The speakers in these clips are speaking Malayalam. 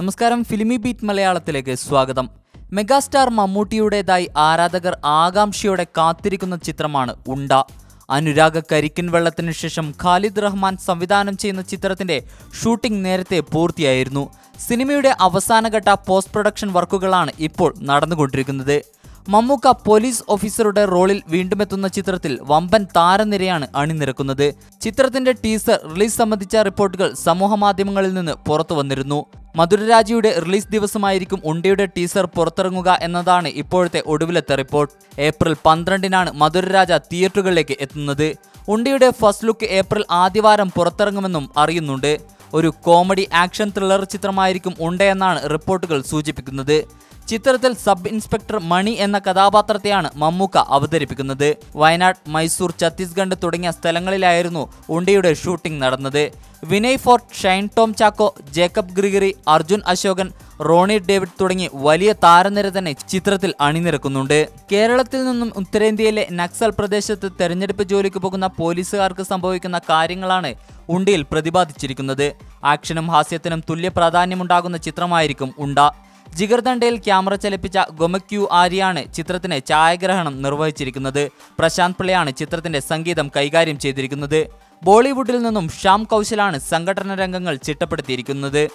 നമസ്കാരം. ഫിലിമി ബീറ്റ് മലയാളത്തിലേക്ക് സ്വാഗതം. മെഗാസ്റ്റാർ മമ്മൂട്ടിയുടേതായി ആരാധകർ ആകാംക്ഷയോടെ കാത്തിരിക്കുന്ന ചിത്രമാണ് ഉണ്ട. അനുരാഗ കരിക്കിൻ വെള്ളത്തിനു ശേഷം ഖാലിദ് റഹ്മാൻ സംവിധാനം ചെയ്യുന്ന ചിത്രത്തിന്റെ ഷൂട്ടിംഗ് നേരത്തെ പൂർത്തിയായിരുന്നു. സിനിമയുടെ അവസാനഘട്ട പോസ്റ്റ് പ്രൊഡക്ഷൻ വർക്കുകളാണ് ഇപ്പോൾ നടന്നുകൊണ്ടിരിക്കുന്നത്. മമ്മൂക്ക പോലീസ് ഓഫീസറുടെ റോളിൽ വീണ്ടുമെത്തുന്ന ചിത്രത്തിൽ വമ്പൻ താരനിരയാണ് അണിനിരക്കുന്നത്. ചിത്രത്തിന്റെ ടീസർ റിലീസ് സംബന്ധിച്ച റിപ്പോർട്ടുകൾ സമൂഹമാധ്യമങ്ങളിൽ നിന്ന് പുറത്തു വന്നിരുന്നു. മധുരരാജിയുടെ റിലീസ് ദിവസമായിരിക്കും ഉണ്ടയുടെ ടീസർ പുറത്തിറങ്ങുക എന്നതാണ് ഇപ്പോഴത്തെ ഒടുവിലത്തെ റിപ്പോർട്ട്. ഏപ്രിൽ പന്ത്രണ്ടിനാണ് മധുരരാജ തിയേറ്ററുകളിലേക്ക് എത്തുന്നത്. ഉണ്ടയുടെ ഫസ്റ്റ് ലുക്ക് ഏപ്രിൽ ആദ്യവാരം പുറത്തിറങ്ങുമെന്നും അറിയുന്നുണ്ട്. ഒരു കോമഡി ആക്ഷൻ ത്രില്ലർ ചിത്രമായിരിക്കും ഉണ്ടയെന്നാണ് റിപ്പോർട്ടുകൾ സൂചിപ്പിക്കുന്നത്. ചിത്രത്തിൽ സബ് ഇൻസ്പെക്ടർ മണി എന്ന കഥാപാത്രത്തെയാണ് മമ്മൂക്ക അവതരിപ്പിക്കുന്നത്. വയനാട് മൈസൂർ ഛത്തീസ്ഗഡ് തുടങ്ങിയ സ്ഥലങ്ങളിലായിരുന്നു ഉണ്ടിയുടെ ഷൂട്ടിംഗ് നടന്നത്. വിനയ് ഫോർട്ട് ഷൈൻ ടോം ചാക്കോ ജേക്കബ് ഗ്രിഗറി അർജുൻ അശോകൻ റോണി ഡേവിഡ് തുടങ്ങി വലിയ താരനിര തന്നെ ചിത്രത്തിൽ അണിനിരക്കുന്നുണ്ട്. കേരളത്തിൽ നിന്നും ഉത്തരേന്ത്യയിലെ നക്സൽ പ്രദേശത്ത് തെരഞ്ഞെടുപ്പ് ജോലിക്ക് പോകുന്ന പോലീസുകാർക്ക് സംഭവിക്കുന്ന കാര്യങ്ങളാണ് ഉണ്ടിയിൽ പ്രതിപാദിച്ചിരിക്കുന്നത്. ആക്ഷനും ഹാസ്യത്തിനും തുല്യ പ്രാധാന്യമുണ്ടാകുന്ന ചിത്രമായിരിക്കും ഉണ്ട. ജിഗർദണ്ഡയിൽ ക്യാമറ ചലിപ്പിച്ച ഗൊമക്യു ആര്യാണ് ചിത്രത്തിന് ഛായാഗ്രഹണം നിർവഹിച്ചിരിക്കുന്നത്. പ്രശാന്ത് പിള്ളയാണ് ചിത്രത്തിന്റെ സംഗീതം കൈകാര്യം ചെയ്തിരിക്കുന്നത്. ബോളിവുഡിൽ നിന്നും ശ്യാം കൗശലാണ് സംഘടന രംഗങ്ങൾ ചിട്ടപ്പെടുത്തിയിരിക്കുന്നത്.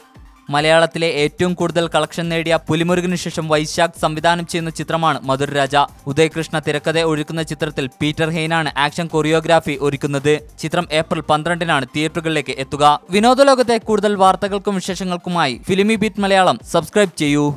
മലയാളത്തിലെ ഏറ്റവും കൂടുതൽ കളക്ഷൻ നേടിയ പുലിമുരുകിനു ശേഷം വൈശാഖ് സംവിധാനം ചെയ്യുന്ന ചിത്രമാണ് മധുരരാജ ഉദയകൃഷ്ണ തിരക്കഥ ഒഴുക്കുന്ന ചിത്രത്തിൽ പീറ്റർ ഹെയ്നാണ് ആക്ഷൻ കൊറിയോഗ്രാഫി ഒരുക്കുന്നത്. ചിത്രം ഏപ്രിൽ പന്ത്രണ്ടിനാണ് തിയേറ്ററുകളിലേക്ക് എത്തുക. വിനോദലോകത്തെ കൂടുതൽ വാർത്തകൾക്കും വിശേഷങ്ങൾക്കുമായി ഫിലിമി ബീറ്റ് മലയാളം. സബ്സ്ക്രൈബ് ചെയ്യൂ.